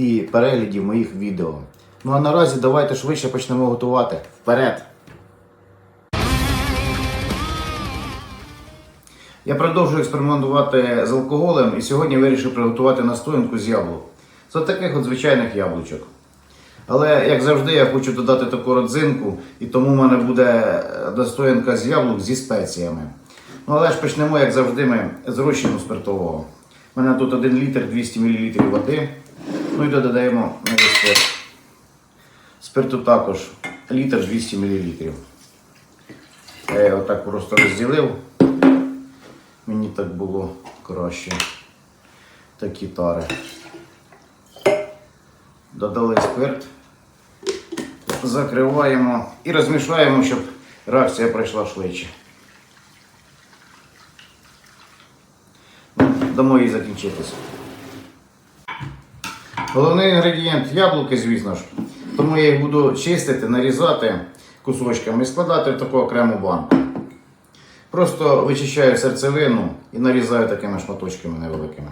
і переглядів моїх відео. Ну а наразі давайте швидше почнемо готувати. Вперед! Я продовжую експериментувати з алкоголем і сьогодні вирішив приготувати настоянку з яблук. З таких от звичайних яблучок. Але, як завжди, я хочу додати таку родзинку, і тому в мене буде настоянка з яблук зі спеціями. Ну, але ж почнемо, як завжди, ми з розчину спиртового. У мене тут 1 літр 200 мл води. Ну і додаємо спирт. Спирту також літр 200 мл. Я його так просто розділив. Мені так було краще. Такі тари. Додали спирт, закриваємо і розмішаємо, щоб реакція пройшла швидше. Дамо їй закінчитися. Головний інгредієнт яблуки, звісно ж. Тому я їх буду чистити, нарізати кусочками і складати в таку окрему банку. Просто вичищаю серцевину і нарізаю такими шматочками невеликими.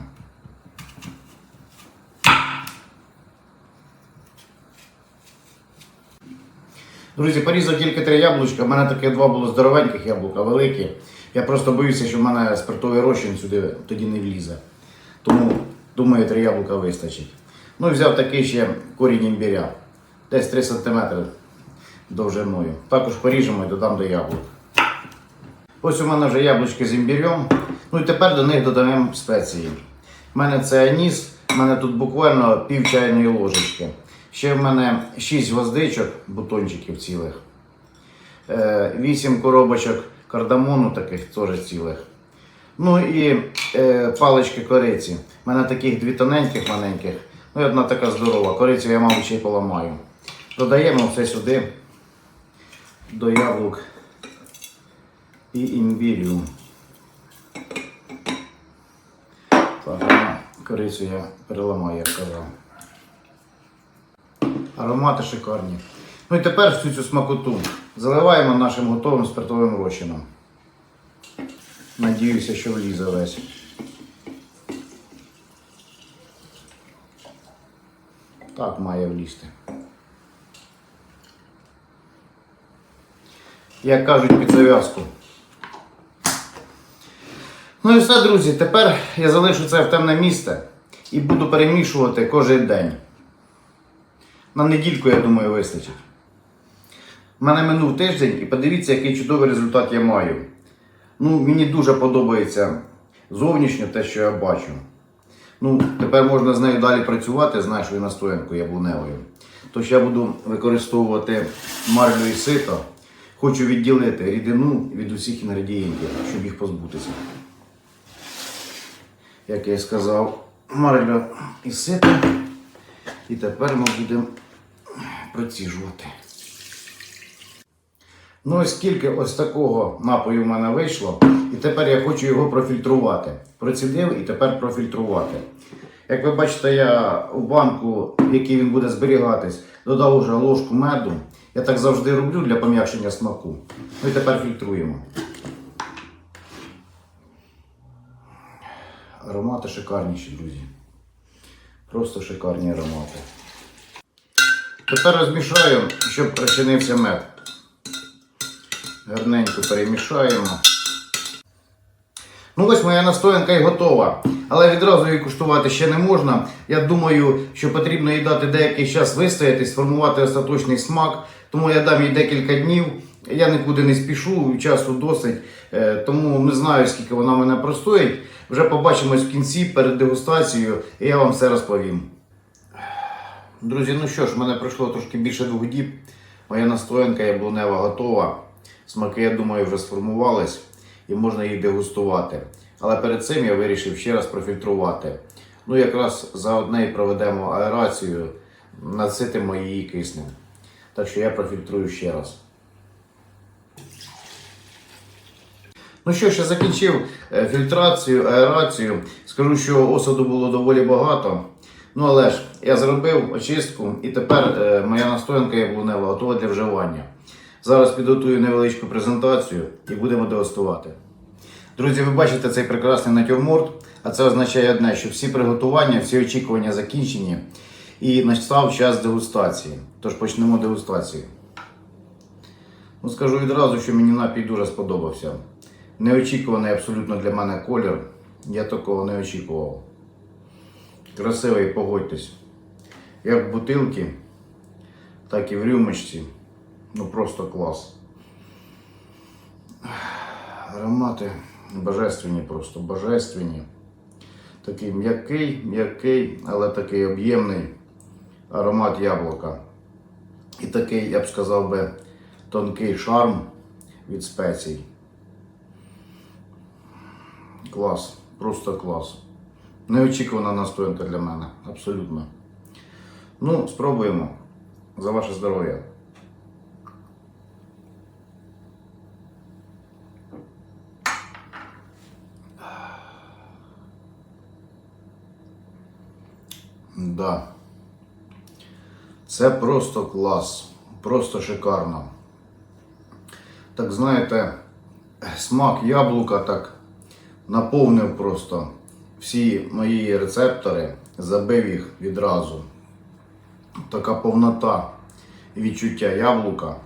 Друзі, порізав тільки три яблучка. У мене таке два було здоровеньких яблука, великі. Я просто боюся, що в мене спиртовий розчин сюди тоді не влізе. Тому думаю, три яблука вистачить. Ну і взяв такий ще корінь імбіря. Десь 3 см довжиною. Також поріжемо і додам до яблук. Ось у мене вже яблучки з імбірем. Ну і тепер до них додаємо спеції. У мене це аніс, у мене тут буквально пів чайної ложечки. Ще в мене 6 гвоздичок, бутончиків цілих. 8 коробочок кардамону таких теж цілих. Ну і е, палички кориці. У мене таких дві тоненьких маленьких. Ну і одна така здорова. Корицю я, мабуть, ще й поламаю. Додаємо все сюди до яблук і імбірю. Так, корицю я переламаю, як казав. Аромати шикарні. Ну і тепер всю цю смакоту заливаємо нашим готовим спиртовим розчином. Надіюся, що влізе весь. Так має влізти. Як кажуть, під зав'язку. Ну і все, друзі. Тепер я залишу це в темне місце і буду перемішувати кожен день. На недільку, я думаю, вистачить. У мене минув тиждень і подивіться, який чудовий результат я маю. Ну, мені дуже подобається зовнішньо те, що я бачу. Ну, тепер можна з нею далі працювати, з нашою настоянкою яблуневою. Тож я буду використовувати марлю і сито. Хочу відділити рідину від усіх інгредієнтів, щоб їх позбутися. Як я і сказав, марлю і сито. І тепер ми будемо проціжувати. Ну, ось скільки ось такого напою в мене вийшло. І тепер я хочу його профільтрувати. Процідив і тепер профільтрувати. Як ви бачите, я в банку, в якій він буде зберігатись, додав уже ложку меду. Я так завжди роблю для пом'якшення смаку. Ну і тепер фільтруємо. Аромати шикарніші, друзі. Просто шикарні аромати. Тепер розмішаю, щоб розчинився мед. Гарненько перемішаємо. Ну ось моя настоянка і готова. Але відразу її куштувати ще не можна. Я думаю, що потрібно їй дати деякий час вистояти, сформувати остаточний смак. Тому я дам їй декілька днів. Я нікуди не спішу, часу досить. Е, Тому не знаю, скільки вона мене простоїть. Вже побачимось в кінці перед дегустацією, і я вам все розповім. Друзі, ну що ж, в мене пройшло трошки більше двох діб. Моя настоянка яблунева готова. Смаки, я думаю, вже сформувались і можна їх дегустувати. Але перед цим я вирішив ще раз профільтрувати. Ну, якраз заодне і проведемо аерацію наситимо її киснем. Так що я профільтрую ще раз. Ну що ж, я закінчив е, фільтрацію, аерацію. Скажу, що осаду було доволі багато. Ну але ж я зробив очистку і тепер е, моя настоянка яблунева готова для вживання. Зараз підготую невеличку презентацію і будемо дегустувати. Друзі, ви бачите цей прекрасний натюрморт, а це означає одне, що всі приготування, всі очікування закінчені і настав час дегустації. Тож почнемо дегустацію. Ну, скажу відразу, що мені напій дуже сподобався. Неочікуваний абсолютно для мене колір. Я такого не очікував. Красивий, погодьтесь. Як в бутилці, так і в рюмочці. Ну просто клас. Аромати божественні просто, божественні. Такий м'який, м'який, але такий об'ємний аромат яблука. І такий, я б сказав би, тонкий шарм від спецій. Клас, просто клас. Неочікувана настоянка для мене, абсолютно. Ну, спробуємо. За ваше здоров'я. Да. Це просто клас. Просто шикарно. Так знаєте, смак яблука так наповнив просто всі мої рецептори, забив їх відразу. Така повнота відчуття яблука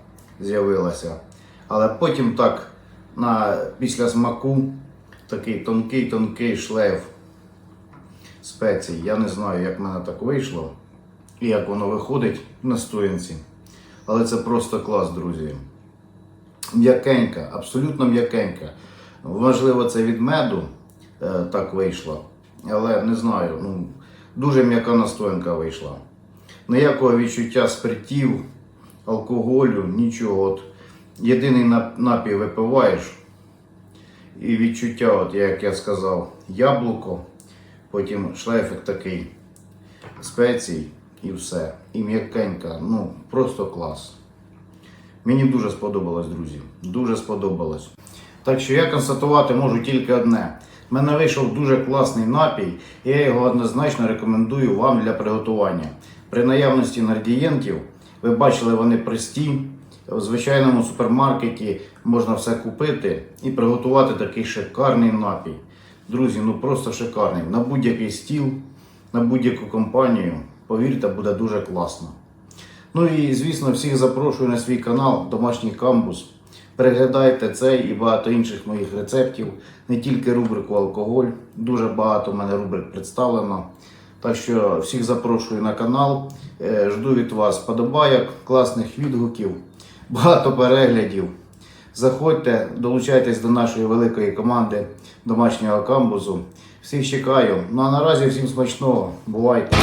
з'явилася. Але потім так на, після смаку такий тонкий-тонкий шлейф спецій. Я не знаю, як в мене так вийшло і як воно виходить на стоянці. Але це просто клас, друзі. М'якенька, абсолютно м'якенька. Можливо, це від меду е, так вийшло. Але не знаю, ну, дуже м'яка настоянка вийшла. Ніякого відчуття спиртів, алкоголю, нічого. От, єдиний напій випиваєш. І відчуття, от, як я сказав, яблуко, потім шлейфик такий спецій і все. І м'якенька. Ну, просто клас. Мені дуже сподобалось, друзі. Дуже сподобалось. Так що я констатувати можу тільки одне. В мене вийшов дуже класний напій, і я його однозначно рекомендую вам для приготування. При наявності інгредієнтів, ви бачили, вони прості. В звичайному супермаркеті можна все купити і приготувати такий шикарний напій. Друзі, ну просто шикарний. На будь-який стіл, на будь-яку компанію, повірте, буде дуже класно. Ну і звісно, всіх запрошую на свій канал Домашній Камбус. Переглядайте цей і багато інших моїх рецептів, не тільки рубрику алкоголь. Дуже багато в мене рубрик представлено. Так що всіх запрошую на канал. Е, Жду від вас подобайок, класних відгуків, багато переглядів. Заходьте, долучайтесь до нашої великої команди домашнього камбузу. Всіх чекаю. Ну а наразі всім смачного. Бувайте!